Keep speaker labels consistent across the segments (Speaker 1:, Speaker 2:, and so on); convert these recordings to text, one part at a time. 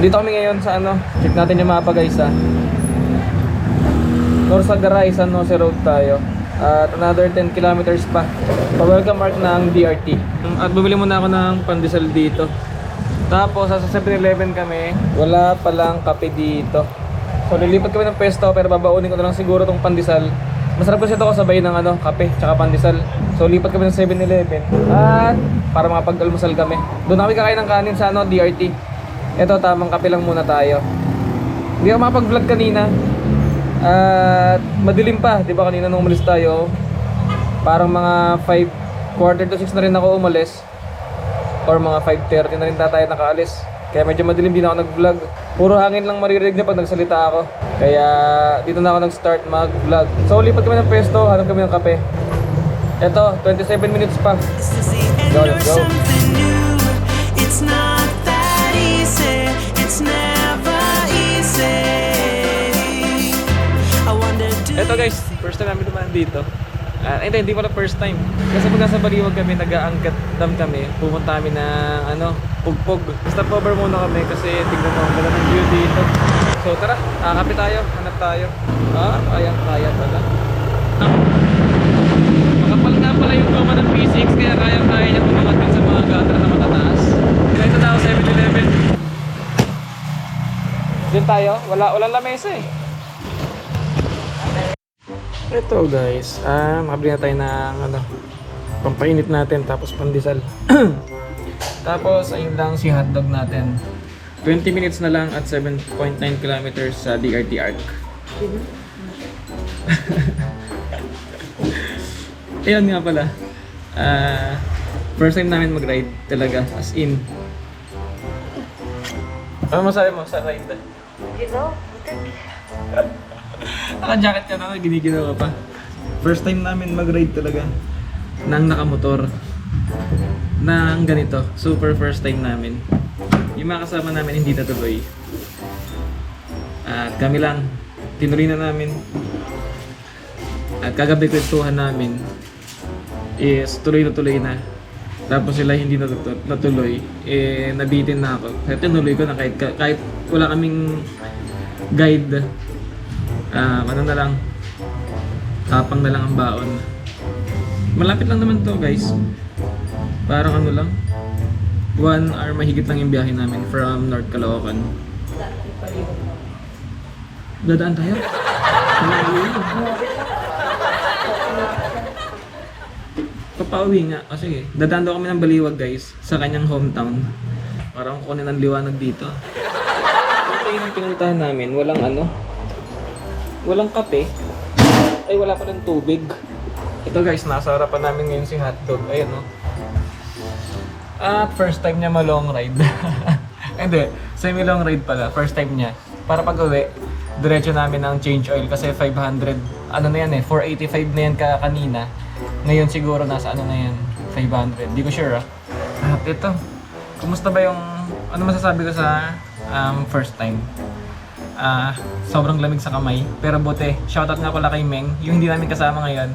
Speaker 1: Dito kami ngayon sa ano, check natin yung mapa guys ah. Norsagaray, San Jose Road tayo. At another 10 kilometers pa. Pa-welcome mark ng DRT. At bumili muna ako ng pandesal dito. Tapos sa 7-Eleven kami, wala palang kape dito. So lilipat kami ng pesto pero babaunin ko na lang siguro tong pandesal. Masarap kasi ito kasabay ng ano, kape tsaka pandesal. So lipat kami ng 7-Eleven. At para makapag-almusal kami. Doon kami kakain ng kanin sa ano, DRT. Ito tamang kape lang muna tayo. Hindi ako makapag-vlog kanina. At madilim pa, 'di ba kanina nung umalis tayo? Parang mga 5 quarter to 6 na rin ako umalis or mga 5.30 na rin na tayo nakaalis. Kaya medyo madilim din ako nag-vlog. Puro hangin lang maririnig na pag nagsalita ako. Kaya dito na ako nag-start mag-vlog. So lipat kami ng pesto, hanap kami ng kape. Eto, 27 minutes pa. Go, let's go. Eto guys, first time namin dumaan dito. Ah, hindi, hindi pala first time. Kasi pag nasa Baliwag kami, nag-aangkat dam kami, pumunta kami ng ano, pugpog. Stop over muna kami kasi tignan mo ang ganda ng view dito. So tara, akapit tayo, hanap tayo. Ah, kaya kaya pala. Ah. Makapal nga pala yung goma ng P6 kaya kaya kaya niya tumangat din sa mga gatra na matataas. Dito na ako 7-Eleven. Diyan tayo, wala walang lamesa eh. Ito guys, ah, makabili na tayo ng ano, pampainit natin tapos pandesal. tapos ayun lang si hotdog natin. 20 minutes na lang at 7.9 kilometers sa DRT ARC. Ayun nga pala. Ah, first time namin mag-ride talaga, as in. Ano masabi mo sa ride?
Speaker 2: Ginaw?
Speaker 1: Naka-jacket ka na, giniginaw ka pa. First time namin mag-ride talaga ng nakamotor. Nang ganito, super first time namin. Yung mga kasama namin hindi natuloy. At kami lang, tinuloy na namin. At kagabi kwentuhan namin is tuloy na tuloy na. Tapos sila hindi natutu- natuloy, eh nabitin na ako. Kaya tinuloy ko na kahit, kahit wala kaming guide Ah, ano na lang, tapang na lang ang baon. Malapit lang naman to guys. Parang ano lang, one hour mahigit lang yung biyahe namin from North Caloocan. Dadaan tayo? Papauwi nga. O sige, dadaan daw kami ng Baliwag guys sa kanyang hometown. Parang kunin ng liwanag dito. Ito yung pinuntahan namin, walang ano, Walang kape. Ay, wala pa ng tubig. Ito guys, nasa harapan namin ngayon si hotdog. Ayan no. At first time niya ma-long ride. Hindi, semi-long ride pala. First time niya. Para pag uwi, diretso namin ng change oil kasi 500, ano na yan eh, 485 na yan ka kanina. Ngayon siguro nasa ano na yan, 500. Di ko sure ah. At ito, kumusta ba yung, ano masasabi ko sa um, first time? Ah, sobrang lamig sa kamay. Pero buti, shoutout nga pala kay Meng, yung hindi namin kasama ngayon.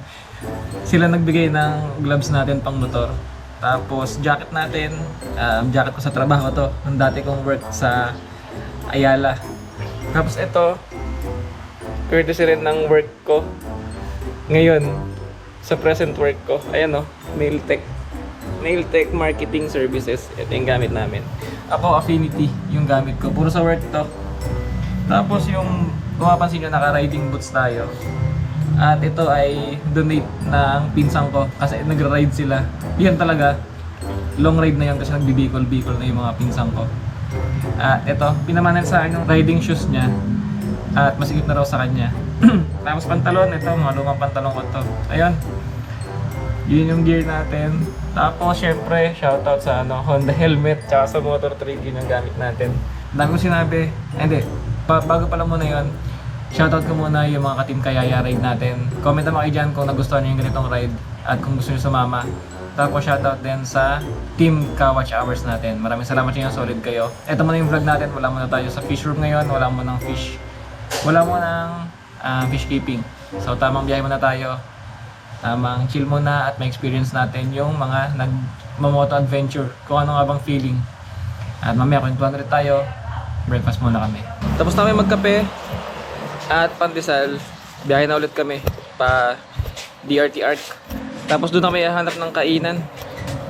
Speaker 1: Sila nagbigay ng gloves natin pang motor. Tapos jacket natin, um, jacket ko sa trabaho to, nung dati kong work sa Ayala. Tapos ito, courtesy rin ng work ko. Ngayon, sa present work ko, ayan o, Mailtech. Mailtech Marketing Services. Ito yung gamit namin. Ako, Affinity, yung gamit ko. Puro sa work to. Tapos yung kung mapansin nyo, naka-riding boots tayo. At ito ay donate ng pinsang ko kasi nagra-ride sila. Yan talaga, long ride na yun kasi nagbibikol-bikol na yung mga pinsang ko. At ito, pinamanan sa akin yung riding shoes niya. At masigit na raw sa kanya. Tapos pantalon, ito, mga lumang pantalon ko to. Ayun. Yun yung gear natin. Tapos, syempre, shoutout sa ano, Honda helmet, tsaka sa motor trade, yun yung gamit natin. Dami ko sinabi, hindi, pa, bago pala muna yun, shoutout ko muna yung mga ka-team Kayaya ride natin. Comment naman kayo dyan kung nagustuhan nyo yung ganitong ride at kung gusto nyo sumama. Tapos shoutout din sa team Ka-Watch Hours natin. Maraming salamat sa inyo, solid kayo. Ito muna yung vlog natin, wala muna tayo sa fish room ngayon, wala muna ng fish. Wala muna ng ah, fish keeping. So tamang biyahe muna tayo. Tamang chill muna at may experience natin yung mga nag moto adventure. Kung ano nga bang feeling. At mamaya kwentuhan ulit tayo. Breakfast muna kami. Tapos na kami magkape at pandesal. Biyahe na ulit kami pa DRT Arc. Tapos doon na kami hanap ng kainan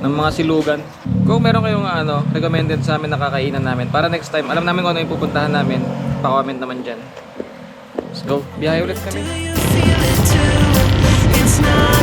Speaker 1: ng mga silugan. Kung meron kayong ano, recommended sa amin na kakainan namin para next time, alam namin kung ano yung pupuntahan namin. Pa-comment naman dyan. Let's go. Biyahe ulit kami.
Speaker 3: Do you feel it too? It's not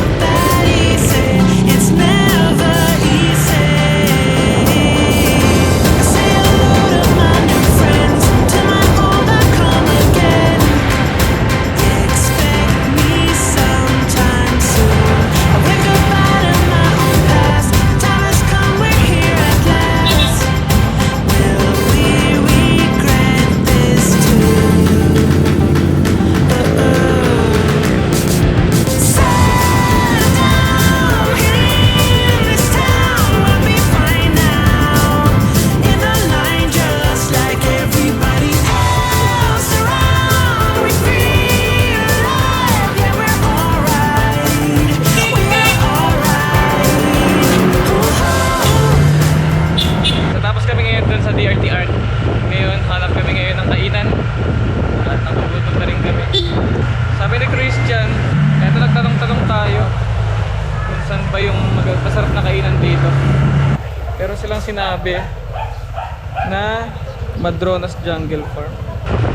Speaker 1: Madronas Jungle Farm.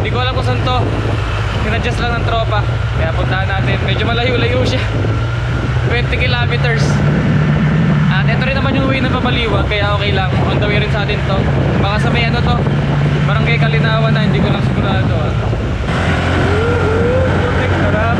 Speaker 1: Hindi ko alam kung saan to. Kinadjust lang ng tropa. Kaya puntahan natin. Medyo malayo-layo siya. 20 kilometers. At ito rin naman yung way ng papaliwag, kaya okay lang. On the way rin sa atin to. Baka sa may ano to, barangay Kalinawan na, hindi ko lang sigurado. Ah. Sarap.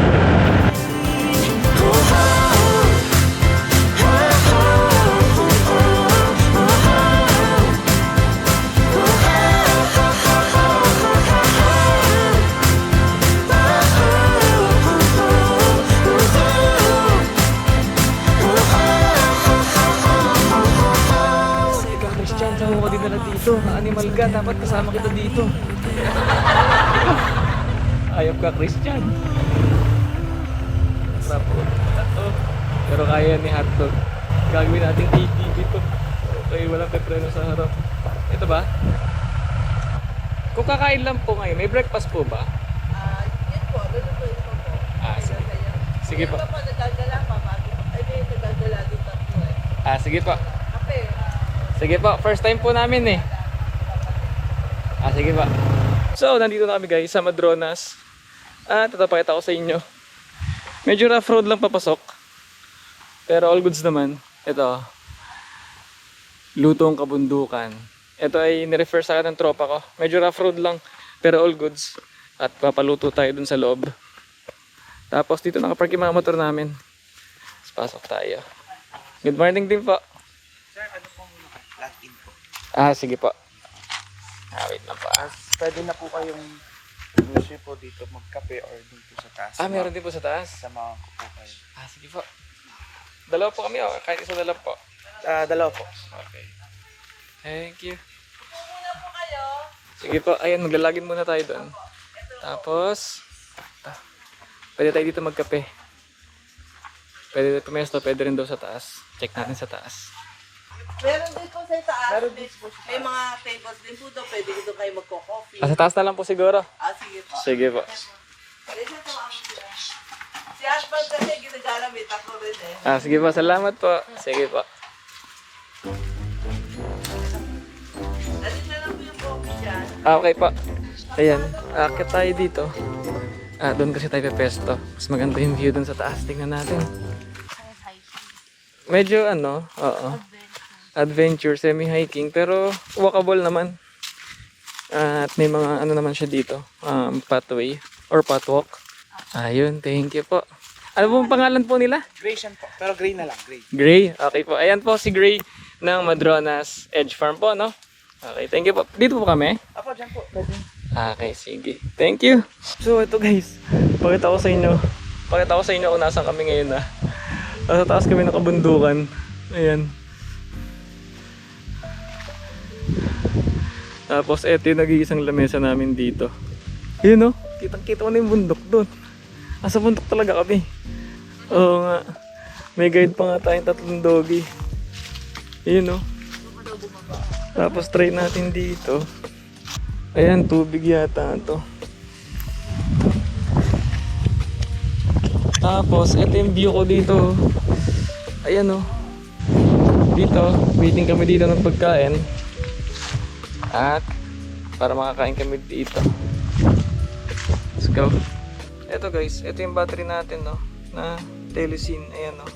Speaker 1: Ka, dapat kasama kita dito. Ayop ka, Christian. Po. Ito. Pero kaya ni Hotdog. Gagawin nating ATV to. Okay, walang pepreno sa harap. Ito ba? Kung kakain lang po ngayon, may breakfast po ba?
Speaker 2: Ah, yun po, lulutuin ko po.
Speaker 1: Ah, sige. Sige po.
Speaker 2: iba po, nagdadala pa, bago. Ay, may nagdadala din tatlo eh.
Speaker 1: Ah, sige po.
Speaker 2: Kape,
Speaker 1: Sige po, first time po namin eh. Ah, sige po. So, nandito na kami guys sa Madronas. At tatapakita ko sa inyo. Medyo rough road lang papasok. Pero all goods naman. Ito. Lutong kabundukan. Ito ay nirefer sa akin ng tropa ko. Medyo rough road lang. Pero all goods. At papaluto tayo dun sa loob. Tapos dito nakapark yung mga motor namin. Tapos pasok tayo. Good morning din po.
Speaker 4: Login po.
Speaker 1: Ah, sige po. Ah, wait lang pa.
Speaker 4: As pwede na po kayong gusto po dito magkape or dito sa taas.
Speaker 1: Ah, meron din po sa taas.
Speaker 4: Sama ko po kayo.
Speaker 1: Ah, sige po. Dalawa po kami, oh. Kahit isa dalawa po.
Speaker 4: Ah, dalawa po.
Speaker 1: Okay. Thank you.
Speaker 2: muna po kayo.
Speaker 1: Sige po, ayan, maglalagin muna tayo doon. Tapos, ah, pwede tayo dito magkape. Pwede pumesto, pwede rin daw sa taas. Check natin sa taas.
Speaker 2: Meron din po sa taas. Meron din po May mga tables din po doon. Pwede doon kayo magko-coffee.
Speaker 1: Ah, sa taas na lang po siguro.
Speaker 2: Ah, sige po.
Speaker 1: Sige po.
Speaker 2: Pwede po. Si husband kasi ginagamit ako rin eh.
Speaker 1: Ah, sige po, salamat po. Sige po.
Speaker 2: Dali na lang po yung coffee dyan.
Speaker 1: Ah, okay po. Ayan, akit tayo dito. Ah, doon kasi tayo pepesto. Mas maganda yung view doon sa taas. Tingnan natin. Medyo ano, oo. Adventure, semi-hiking, pero walkable naman. At may mga ano naman siya dito, um, pathway or pathwalk. Ayun, thank you po. Ano pong pangalan po nila?
Speaker 4: Gray siyan po. Pero gray na lang. Gray.
Speaker 1: Gray. Okay po. Ayan po si Gray ng Madronas Edge Farm po, no? Okay, thank you po. Dito po kami.
Speaker 4: Apo, dyan po.
Speaker 1: Okay, sige. Thank you. So, ito guys. Pakita ko sa inyo. Pakita ko sa inyo kung nasan kami ngayon na. Nasa taas kami ng kabundukan. Ayan. Tapos, eto yung nag-iisang lamesa namin dito. Ayun oh. Kitang kita ko na yung bundok doon. Asa bundok talaga kami. Oo nga. May guide pa nga tayong tatlong doggy. Ayun oh. Tapos try natin dito. Ayan, tubig yata to. Tapos, ito yung view ko dito. Ayan oh. Dito, waiting kami dito ng pagkain. At, para makakain kami dito. Let's go. Ito guys, ito yung battery natin no. Na Telecine, ayan no.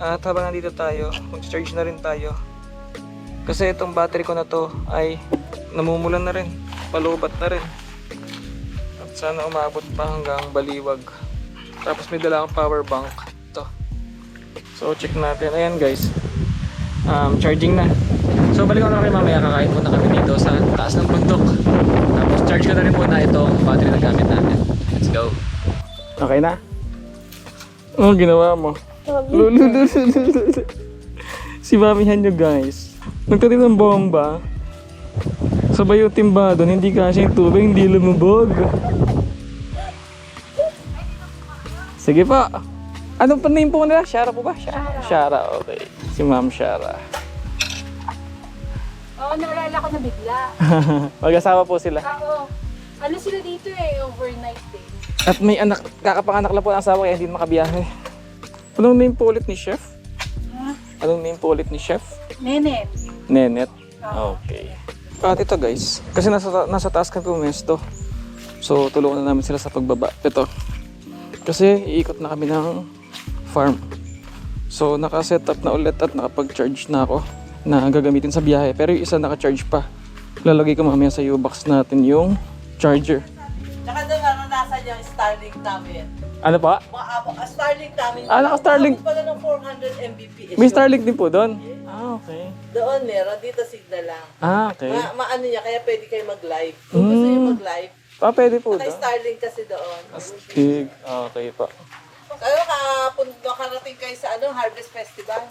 Speaker 1: At habang nandito tayo, mag-charge na rin tayo. Kasi itong battery ko na to ay namumulan na rin. Palubat na rin. At sana umabot pa hanggang baliwag. Tapos may dala akong power bank. Ito. So check natin. Ayan guys. Um, charging na. So balik ko na kami mamaya. Kakain muna kami dito sa taas ng bundok. Tapos charge ko na rin muna itong battery na gamit natin. Let's go. Okay na? Ano ginawa mo? Lulu, Si Mami Hanyo guys. Nagtatin ng bomba. Sabay yung timba doon, hindi kasi yung tubig, hindi lumubog. Sige pa. Anong pa name po nila? Shara po ba? Shara. Shara, okay. Si Ma'am Shara.
Speaker 5: Oo, naalala ko na bigla.
Speaker 1: Mag-asawa po sila.
Speaker 5: Oo. Ano sila dito eh, overnight eh.
Speaker 1: At may anak, kakapanganak lang po ang asawa kaya hindi makabiyahe. Anong name po ulit ni Chef?
Speaker 5: Ha?
Speaker 1: Anong name po ulit ni Chef?
Speaker 5: Nene.
Speaker 1: Nenet? Okay. At ito guys, kasi nasa, nasa taas kami pumesto. So tulungan na namin sila sa pagbaba. Ito. Kasi iikot na kami ng farm. So naka-set up na ulit at nakapag-charge na ako na gagamitin sa biyahe. Pero yung isa naka-charge pa. Lalagay ko mamaya sa U-box natin yung charger.
Speaker 2: Tsaka doon naranasan yung Starlink namin.
Speaker 1: Ano pa?
Speaker 2: Abo, ah, Starlink namin.
Speaker 1: Ah, naka-Starlink.
Speaker 2: Umabot pala ng 400 Mbps.
Speaker 1: May. Starlink din po doon? Ah, okay.
Speaker 2: Doon meron, dito signal lang.
Speaker 1: Ah, okay.
Speaker 2: Ma maano niya, kaya pwede kayo mag-live. Kung gusto
Speaker 1: Mm.
Speaker 2: niyo mag-live,
Speaker 1: Ah, pwede po
Speaker 2: naka
Speaker 1: doon.
Speaker 2: Starlink kasi doon.
Speaker 1: Astig. Ah, Okay pa.
Speaker 2: Ano, kapun nakarating kayo sa ano, Harvest Festival.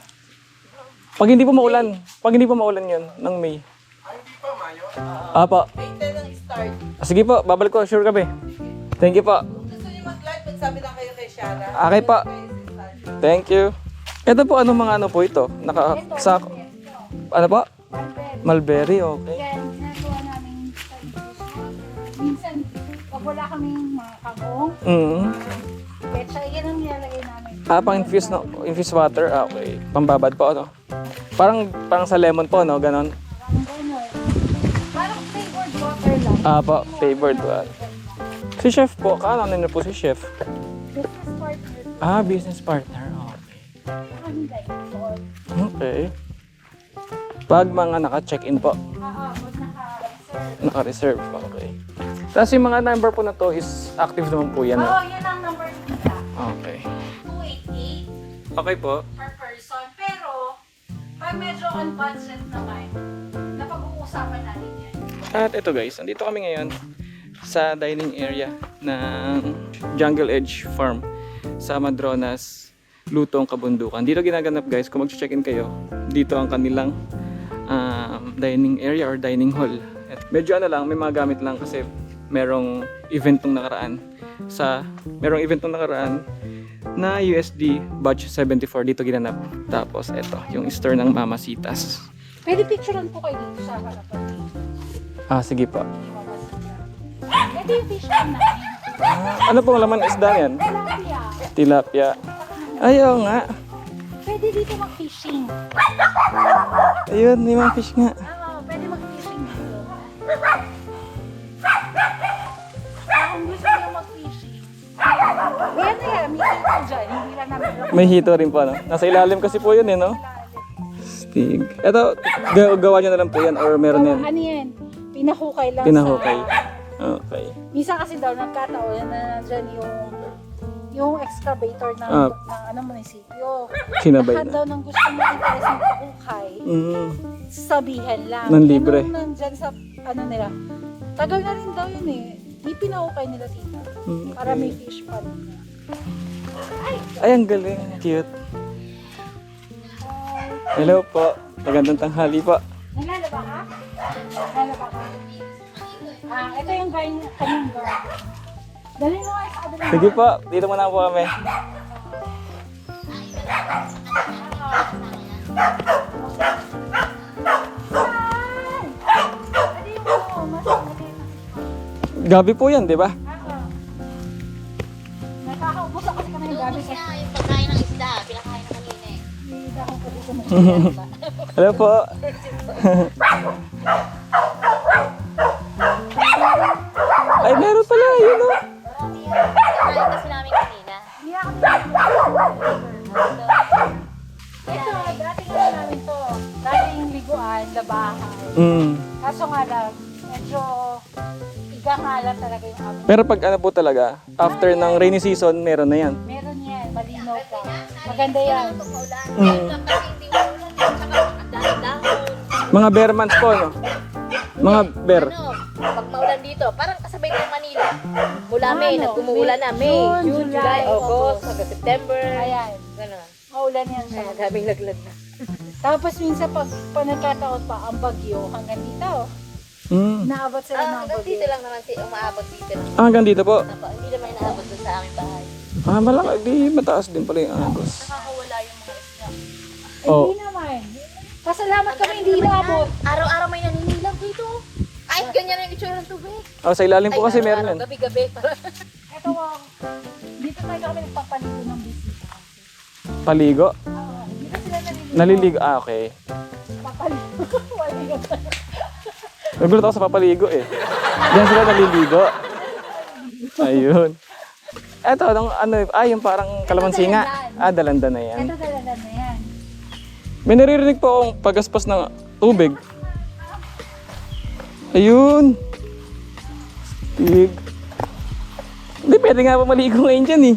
Speaker 1: Pag hindi po maulan, pag hindi po maulan yun, ng May. Ah, hindi pa, Mayo? Apa.
Speaker 2: May 10 ang start.
Speaker 1: Ah, sige po, babalik ko, sure kami. Thank you po.
Speaker 2: Kung gusto niyo mag-live, magsabi lang kayo kay Shara.
Speaker 1: Okay
Speaker 2: Starlink.
Speaker 1: Thank you. Ito po, ano mga ano po ito? Naka, sa, ano po? Mulberry, okay.
Speaker 5: Yan, ginagawa namin sa Minsan, pag wala kaming mga kangkong,
Speaker 1: Mm.
Speaker 5: petsa, yan ang nilalagay namin.
Speaker 1: Ah, pang infuse, no? infuse water, ah, okay. Pambabad po, ano? Parang, parang sa lemon po, no? Ganon.
Speaker 5: Parang flavored water lang.
Speaker 1: Ah, po, flavored water. Si chef po, kaano na po si chef?
Speaker 5: Business partner.
Speaker 1: Ah, business partner, okay. Okay. Pag mga naka-check-in po,
Speaker 5: pag naka-reserve.
Speaker 1: naka-reserve, okay. Tapos yung mga number po na to is active naman po yan,
Speaker 5: Oo,
Speaker 1: no?
Speaker 5: yan ang number nila.
Speaker 1: Okay.
Speaker 5: 288
Speaker 1: Okay po.
Speaker 5: per person. Pero, pag medyo on budget naman, napag-uusapan natin yan.
Speaker 1: At ito guys, andito kami ngayon sa dining area ng Jungle Edge Farm sa Madronas, Lutong, Kabundukan. Dito ginaganap guys, kung mag-check-in kayo, dito ang kanilang um, dining area or dining hall. At medyo ano lang, may mga gamit lang kasi merong event nung nakaraan sa merong event nung nakaraan na USD batch 74 dito ginanap. Tapos ito, yung store ng Mamasitas.
Speaker 5: Pwede picturean po kayo dito sa harapan
Speaker 1: Ah, sige po.
Speaker 5: Ito yung fish namin.
Speaker 1: Ah, ano pong laman isda yan?
Speaker 5: Tilapia.
Speaker 1: Tilapia. Ayaw nga.
Speaker 5: Pwede dito mag-fishing.
Speaker 1: Ayun, may mga fish nga.
Speaker 5: Oo, pwede mag-fishing dito. Na may dito dyan. Hindi lang namin
Speaker 1: May hito rin po, no? Nasa ilalim kasi po yun, eh, no? Stig. Ito, ga- gawa nyo na lang po yan or meron yan.
Speaker 5: Ano yan? Pinahukay lang
Speaker 1: Pinahukay.
Speaker 5: sa...
Speaker 1: Okay.
Speaker 5: Minsan kasi daw nagkataon na nandyan yung yung excavator ng,
Speaker 1: Ah.
Speaker 5: ng ano, munisipyo.
Speaker 1: Sinabay
Speaker 5: Lahat
Speaker 1: na.
Speaker 5: daw ng gusto mo interes ng hukay,
Speaker 1: Mm.
Speaker 5: sabihan lang.
Speaker 1: Nang libre.
Speaker 5: Yan ang nandyan sa ano nila. Tagal na rin daw yun eh. Di pinahukay nila tita.
Speaker 1: Mm,
Speaker 5: Para may fish pond.
Speaker 1: Ay, ang galing. Cute. Hello po. Magandang tanghali po.
Speaker 5: Nalala ka? Nalala ka? Ah, ito yung guy niya. Kanyang guy. Dali mo kayo sa kabila.
Speaker 1: Sige po. Dito muna po kami. Gabi po yan, di ba?
Speaker 5: Kasi
Speaker 6: Kaya yung pagkain ng isda, pinakain na kanina eh.
Speaker 5: hindi ako pa dito mag
Speaker 1: Hello po. Ay, meron pala, yun o.
Speaker 6: Pinakain kasi namin kanina.
Speaker 5: Hindi ako Ito, dati nga namin to. Dating liguan, labahan.
Speaker 1: Mm.
Speaker 5: Kaso nga lang, medyo igakalat talaga yung amin.
Speaker 1: Pero pag ano po talaga, after ng rainy season, meron na yan.
Speaker 5: Meron. Maganda yan.
Speaker 1: Mm.
Speaker 6: Dahon-dahon.
Speaker 1: Mga bear months po, no? Mga bear.
Speaker 6: Ano, pag maulan dito, parang kasabay ng Manila. Mula May,
Speaker 5: Ano?
Speaker 6: nagkumuulan na. May,
Speaker 5: June,
Speaker 6: June,
Speaker 5: July,
Speaker 6: July, August, hanggang September.
Speaker 5: Ayan,
Speaker 6: Ganun.
Speaker 5: maulan yan siya.
Speaker 6: Kaya daming laglag na.
Speaker 5: Tapos minsan pag, pag nagkataon pa ang bagyo hanggang dito,
Speaker 1: Mm.
Speaker 5: naabot sila
Speaker 6: Ah,
Speaker 5: ng
Speaker 6: hanggang
Speaker 5: bagyo.
Speaker 6: dito lang naman si umaabot dito lang.
Speaker 1: Ah, hanggang dito po.
Speaker 6: Hindi naman inaabot doon sa aming bahay.
Speaker 1: Ah, malaki. Di mataas din pala yung agos.
Speaker 6: Nakakawala yung mga isda.
Speaker 1: Oh.
Speaker 5: Hindi naman. Pasalamat kami hindi inaabot.
Speaker 6: Araw-araw may naninilaw dito. Kahit ganyan ang itsura ng tubig.
Speaker 1: Oh, sa ilalim po kasi meron yan.
Speaker 6: Gabi-gabi.
Speaker 5: Ito ang, dito tayo kami nagpapaligo ng bisita.
Speaker 1: Paligo.
Speaker 5: Ah, dito sila naliligo.
Speaker 1: Naliligo. Ah, okay.
Speaker 5: Papaligo. Paligo tayo.
Speaker 1: Nagulat ako sa papaligo eh. Diyan sila naliligo. Ayun. Eto, anong, ano, ah, yung parang kalamansi nga. Ah, dalanda na yan.
Speaker 5: Ito talaga na yan.
Speaker 1: May naririnig po akong pagaspas ng tubig. Ayun. Tig. Hindi, pwede nga pa maligo ngayon dyan eh.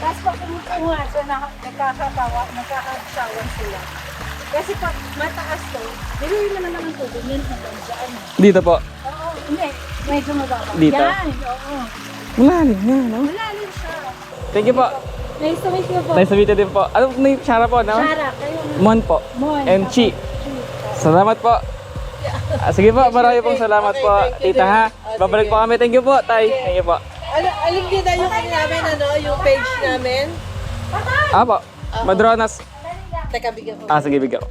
Speaker 5: Tapos pag kumukuha, so na, nagkakatawa, nagkakasawan sila. Kasi pag mataas to, nilawin naman naman tubig, yan hanggang dyan.
Speaker 1: Dito po.
Speaker 5: Oo, hindi. Medyo mababa.
Speaker 1: Dito?
Speaker 5: Yan, oo.
Speaker 1: Malalim nga, no?
Speaker 5: Malalim siya.
Speaker 1: Thank you po.
Speaker 5: Nice to meet you po.
Speaker 1: Nice to meet you din po. Ano po na yung Shara po, no?
Speaker 5: Shara, kayo.
Speaker 1: Mon po.
Speaker 5: Mon.
Speaker 1: And Chi. Salamat po. Ah, sige po, marami pong salamat po, tita ha. Babalik po kami. Thank you po, tay. Thank you po.
Speaker 2: Ano, alam niyo na yung ano namin, ano, yung page namin?
Speaker 1: Ah po, Madronas.
Speaker 2: Teka, bigyan ko.
Speaker 1: Ah, sige, bigyan ko.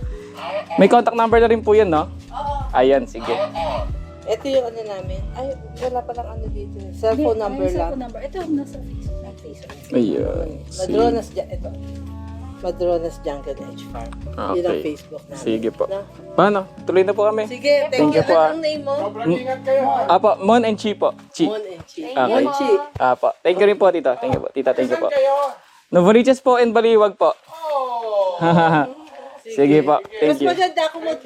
Speaker 1: May contact number na rin po yun, no?
Speaker 2: Oo.
Speaker 1: Ayan, sige.
Speaker 2: Ito yung ano namin. Ay, wala pa lang ano dito. Cellphone number
Speaker 5: Ayun,
Speaker 2: lang.
Speaker 5: cellphone number. Ito, nasa Facebook. Nasa Facebook.
Speaker 1: Ayun.
Speaker 2: Madronas, Ju- ito. Madronas Jungle Edge Farm. Yun ang
Speaker 1: Okay.
Speaker 2: Facebook namin.
Speaker 1: Sige po.
Speaker 2: No?
Speaker 1: Paano? Tuloy na po kami.
Speaker 2: Sige, thank,
Speaker 1: Thank
Speaker 2: you.
Speaker 1: you po, ah.
Speaker 2: Ano ang name mo?
Speaker 1: Apo, Mon and Chi po. Chi.
Speaker 2: Mon and Chi.
Speaker 1: Okay.
Speaker 2: Mon Chi.
Speaker 1: Apo. Thank you rin po, tita. Thank you po. Tita, thank you po. Novaliches po and Baliwag po. Sige po.
Speaker 2: Mas
Speaker 1: Thank you.
Speaker 2: maganda kung mag,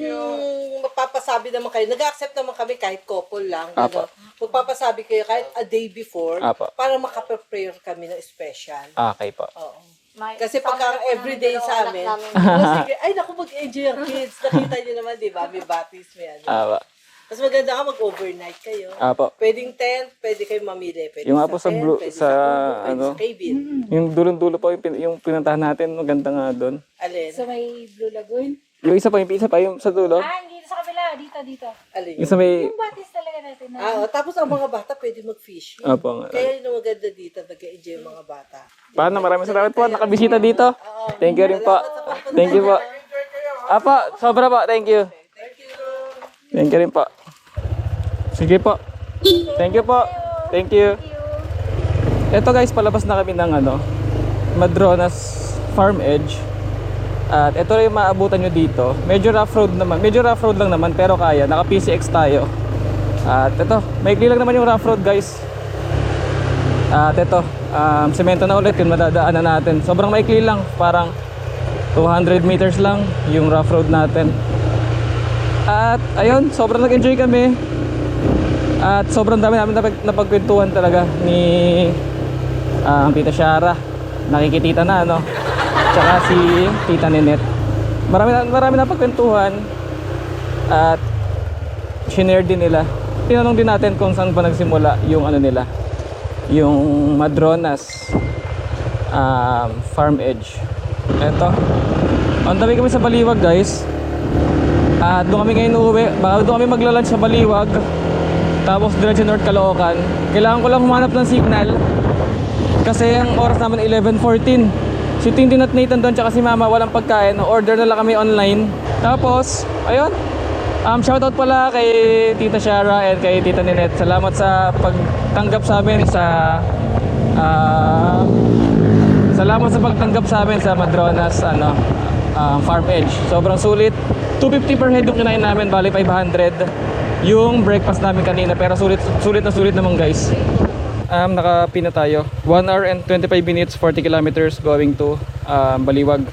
Speaker 2: magpapasabi naman kayo. Nag-accept naman kami kahit couple lang.
Speaker 1: Apo.
Speaker 2: Ano, magpapasabi kayo kahit a day before
Speaker 1: Apo.
Speaker 2: para makaprepare kami ng special.
Speaker 1: Okay po.
Speaker 2: Oo. Kasi pagka everyday sa amin, oh, sige, ay naku, mag-enjoy ang kids. Nakita niyo naman, di ba? May batis, may ano.
Speaker 1: Apo.
Speaker 2: Mas maganda ka mag-overnight kayo.
Speaker 1: Apo.
Speaker 2: Pwedeng tent, pwede kayo mamili. Pwede
Speaker 1: Yung nga po sa
Speaker 2: tent,
Speaker 1: blue-
Speaker 2: pwede
Speaker 1: sa
Speaker 2: kubo, pwede
Speaker 1: ano?
Speaker 2: sa cabin.
Speaker 1: Yung dulong-dulo po, yung, pin- yung pinuntahan natin, maganda nga doon.
Speaker 2: Alin?
Speaker 5: So may Blue Lagoon.
Speaker 1: Yung isa pa, yung isa pa, yung sa dulo.
Speaker 5: Ah, hindi sa kabila. Dito, dito.
Speaker 2: Alin?
Speaker 1: Yung sa may...
Speaker 5: Yung batis talaga natin. Na.
Speaker 2: Ah, oh, tapos ang mga bata pwede mag-fish.
Speaker 1: Apo nga.
Speaker 2: Kaya yun ang maganda dito, nag-enjoy yung mga bata.
Speaker 1: Paano? Maraming salamat po. Nakabisita dito. Thank you rin po. Thank you po. Apo, sobra po. Thank you. Thank you rin po. Sige po. Thank you po. Thank you. Ito guys, palabas na kami ng ano, Madronas Farm Edge. At ito rin yung maabutan nyo dito. Medyo rough road naman. Medyo rough road lang naman pero kaya. Naka PCX tayo. At ito, maikli lang naman yung rough road guys. At ito, um, semento na ulit yung madadaanan natin. Sobrang maikli lang, parang 200 meters lang yung rough road natin. At ayun, sobrang nag-enjoy kami. At sobrang dami namin napag napagkwentuhan talaga ni ah, ang Tita Shara. Nakikitita na, no? Tsaka si Tita Nenet. Marami na, marami na pagkwentuhan. At shinare din nila. Tinanong din natin kung saan ba nagsimula yung ano nila, yung Madronas um, Farm Edge. Eto. On the way kami sa Baliwag guys. At doon kami ngayon uuwi. Baka doon kami maglalunch sa Baliwag. Tapos diretso North Caloocan. Kailangan ko lang humanap ng signal. Kasi ang oras naman 11.14. Si Tintin at Nathan doon tsaka si Mama walang pagkain. Order na lang kami online. Tapos, ayun. Um, shoutout pala kay Tita Shara and kay Tita Ninette. Salamat sa pagtanggap sa amin sa ah, Salamat sa pagtanggap sa amin sa Madronas ano, ah, Farm Edge. Sobrang sulit. 250 per head yung kinain namin, bali 500 yung breakfast namin kanina pero sulit sulit na sulit naman guys. Um, nakapina tayo. 1 hour and 25 minutes, 40 kilometers going to um, Baliwag.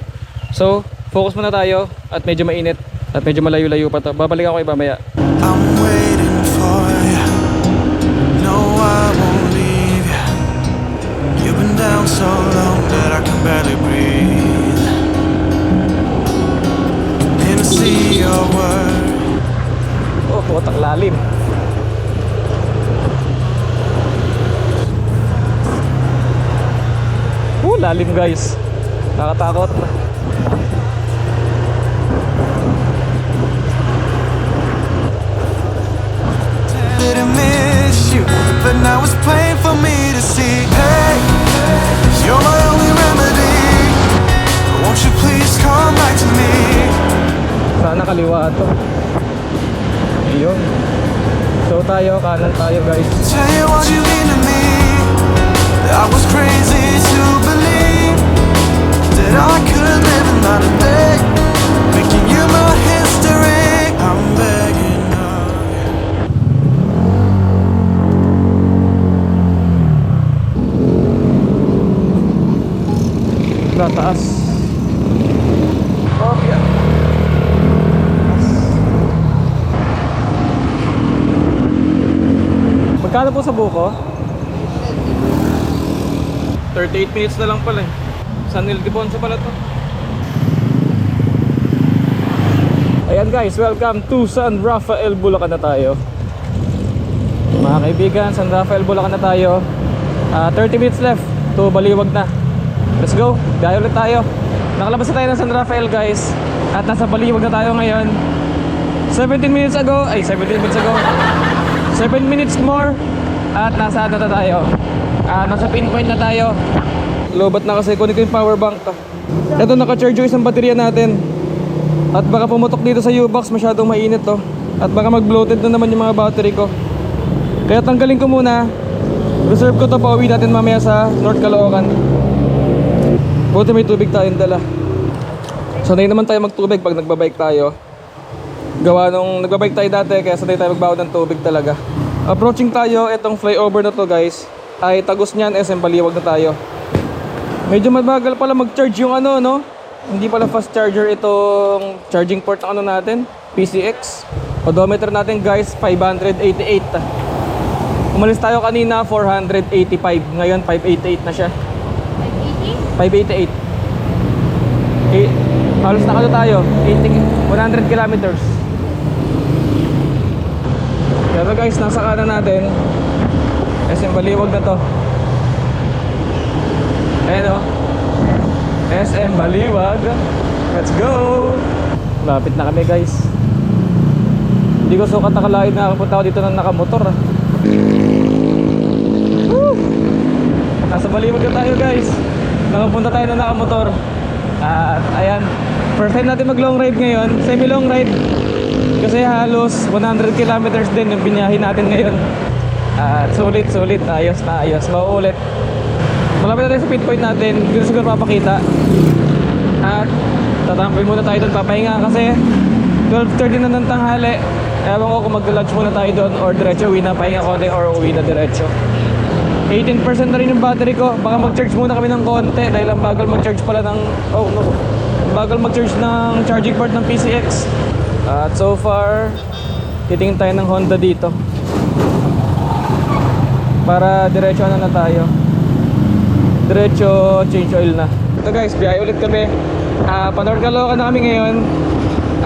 Speaker 1: So, focus muna tayo at medyo mainit at medyo malayo-layo pa to. Babalik ako kay mamaya.
Speaker 3: I'm
Speaker 1: Oh, putak lalim. Oh, lalim guys. Nakatakot.
Speaker 3: Didn't miss you, but now it's plain for me to see. Hey, you're my only remedy. Won't you please come back to me?
Speaker 1: Sana kaliwa to. Ayun. So tayo, kanan tayo guys.
Speaker 3: Tell you what you mean to me. I was crazy to believe that I could live another day, making you my history. I'm begging of you.
Speaker 1: Na taas. Oh, yeah. Magkano po sa buko? 38 minutes na lang pala eh. San Ildefonso pala to. Ayan guys, welcome to San Rafael, Bulacan na tayo. Mga kaibigan, San Rafael, Bulacan na tayo. Ah, 30 minutes left to Baliwag na. Let's go, biyahe ulit tayo. Nakalabas na tayo ng San Rafael guys. At nasa Baliwag na tayo ngayon. 17 minutes ago, ay 17 minutes ago. 7 minutes more. At nasa ano na tayo. Ah, nasa pinpoint na tayo. Lobat na kasi kunin ko yung power bank to. Ito naka-charge yung isang baterya natin. At baka pumutok dito sa U-box masyadong mainit to. At baka mag-bloated na naman yung mga battery ko. Kaya tanggalin ko muna. Reserve ko to pauwi natin mamaya sa North Caloocan. Buti may tubig tayong dala. Sanay naman tayo magtubig pag nagbabike tayo. Gawa nung nagbabike tayo dati kaya sanay tayo magbawa ng tubig talaga. Approaching tayo, itong flyover na to guys. Ay tagos niyan, SM Baliwag na tayo. Medyo mabagal pala mag-charge yung ano, no? Hindi pala fast charger itong charging port ng ano natin, PCX. Odometer natin guys, 588. Umalis tayo kanina, 485. Ngayon, 588 na siya.
Speaker 6: 580?
Speaker 1: 588. Eh, halos na tayo, 80, 100 kilometers. Pero guys, nasa kanan natin, SM Baliwag na to. Ayan o. SM Baliwag. Let's go! Lapit na kami guys. Hindi ko sukat nakalain na punta ako dito ng nakamotor ah. Woo! Nasa Baliwag na tayo guys. Nakapunta tayo na nakamotor. At ayan, first time natin mag long ride ngayon. Semi long ride. Kasi halos 100 kilometers din yung binahin natin ngayon. At sulit, sulit. Ayos na ayos. Mauulit. Malapit na tayo sa pinpoint natin. Hindi ko siguro papakita. At tatambay muna tayo doon papahinga kasi 12.30 na ng tanghali. Ewan ko kung mag-lunch muna tayo doon or diretso uwi na pahinga konti or uwi na diretso. 18% na rin yung battery ko. Baka mag-charge muna kami ng konti dahil ang bagal mag-charge pala ng... Oh no. Bagal mag-charge ng charging port ng PCX. At so far, titingin tayo ng Honda dito. Para diretso na na tayo. Diretso change oil na. Ito guys, biyahe ulit kami. Ah, pa North Caloocan na ngayon.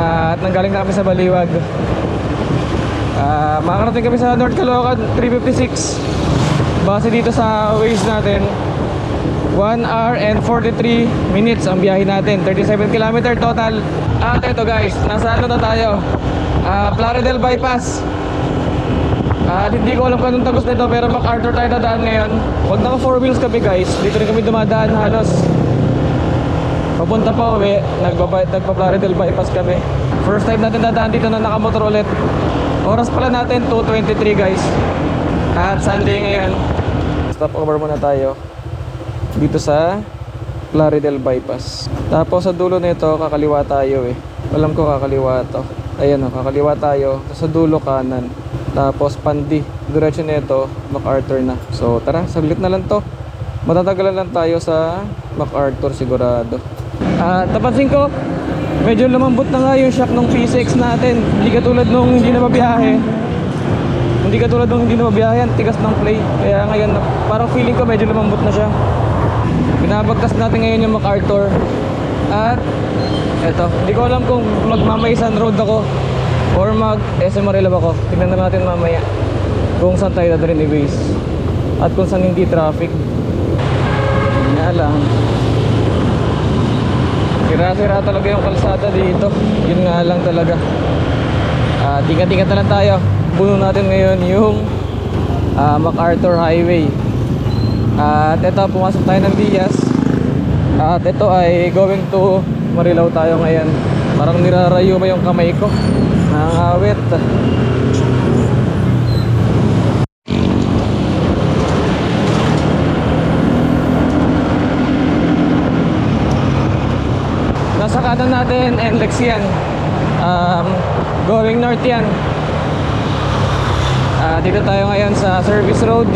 Speaker 1: Ah, at nanggaling na kami sa Baliwag. Ah, makakarating kami sa North Caloocan 356. Base dito sa Waze natin, 1 hour and 43 minutes ang biyahe natin. 37 kilometer total. At ito guys, nasa ano na tayo? Ah, Plaridel Bypass. At hindi ko alam kung anong tagos nito pero MacArthur tayo dadaan ngayon. Wag naka 4 wheels kami guys. Dito rin kami dumadaan halos. Papunta pa uwi, nagpa-Plaridel bypass kami. First time natin dadaan dito na nakamotor ulit. Oras pala natin, 2.23 guys. At Sunday ngayon. Stop over muna tayo. Dito sa Plaridel bypass. Tapos sa dulo nito, kakaliwa tayo eh. Alam ko kakaliwa to. Ayan o, kakaliwa tayo. Sa dulo kanan. Tapos pandi. Diretso nito, MacArthur na. So tara, saglit na lang to. Matatagalan lang tayo sa MacArthur sigurado. Ah, tapansin ko, medyo lumambot na nga yung shock ng P6 natin. Hindi katulad nung hindi na mabiyahe. Hindi katulad nung hindi na mabiyahe, ang tigas ng play. Kaya ngayon, parang feeling ko medyo lumambot na siya. Binabagtas natin ngayon yung MacArthur. At eto, hindi ko alam kung magmamaysan road ako or mag SM ako. Tingnan na natin mamaya kung saan tayo dadalhin ni Waze. At kung saan hindi traffic. Nga lang. Sira-sira talaga yung kalsada dito. Yun nga lang talaga. Ah, tingat-tingat na lang tayo. Puno natin ngayon yung ah, MacArthur Highway. At ito, pumasok tayo ng Diaz. At ito ay going to Marilao tayo ngayon. Parang nirarayo ba yung kamay ko? Nakangawit. Nasa kanan natin, NLEX yan. Um, going north yan. Ah, dito tayo ngayon sa service road.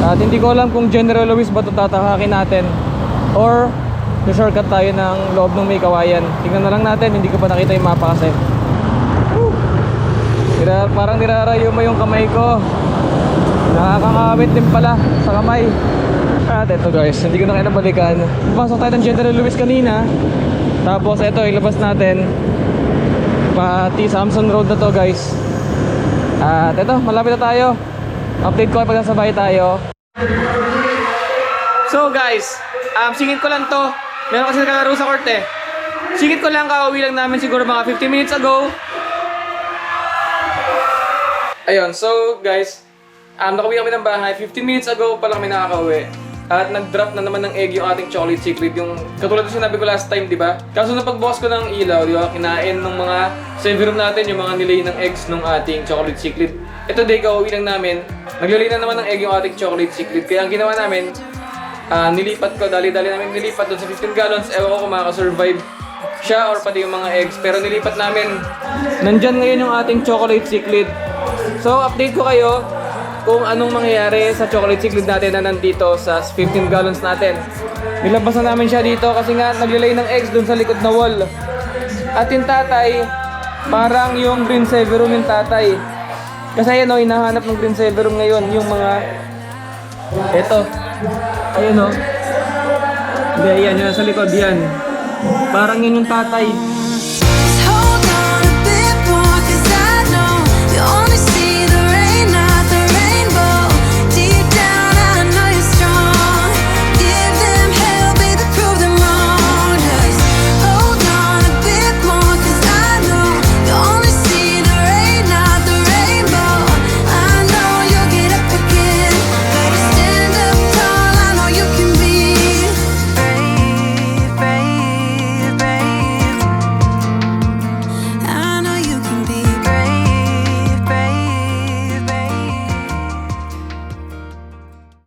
Speaker 1: At hindi ko alam kung General Luis ba ito tatakakin natin or shortcut tayo ng loob ng may kawayan. Tingnan na lang natin, hindi ko pa nakita yung mapa kasi. Woo! Nira, parang nirarayo mo yung kamay ko. Nakakangawit din pala sa kamay. At eto guys, hindi ko na kailan balikan. Pasok tayo ng General Luis kanina. Tapos eto, ilabas natin. Pati Samson Road na to guys. At eto, malapit na tayo. Update ko pag nasabay tayo. So guys, um, singit ko lang to. Meron kasi nagkalaro sa korte. Singit ko lang, kakauwi lang namin siguro mga 15 minutes ago. Ayun, so guys, um, nakauwi kami ng bahay. 15 minutes ago pa lang kami nakakauwi. At nag-drop na naman ng egg yung ating chocolate secret. Yung katulad ng sinabi ko last time, di ba? Kaso nung pagbukas ko ng ilaw, di ba? Kinain ng mga sa room natin yung mga nilay ng eggs ng ating chocolate secret. Ito day, kauwi lang namin. Naglilay na naman ng egg yung ating chocolate secret. Kaya ang ginawa namin, ah, nilipat ko, dali-dali namin nilipat doon sa 15 gallons. Ewan ko kung makaka-survive siya or pati yung mga eggs. Pero nilipat namin. Nandyan ngayon yung ating chocolate secret. So, update ko kayo kung anong mangyayari sa chocolate secret natin na nandito sa 15 gallons natin. Nilabas na namin siya dito kasi nga naglilay ng eggs dun sa likod na wall. At yung tatay, parang yung green severum yung tatay. Kasi yan o, hinahanap ng green severum ngayon yung mga... Eto. Ayan o. Hindi, yan yun sa likod yan. Parang yun yung tatay.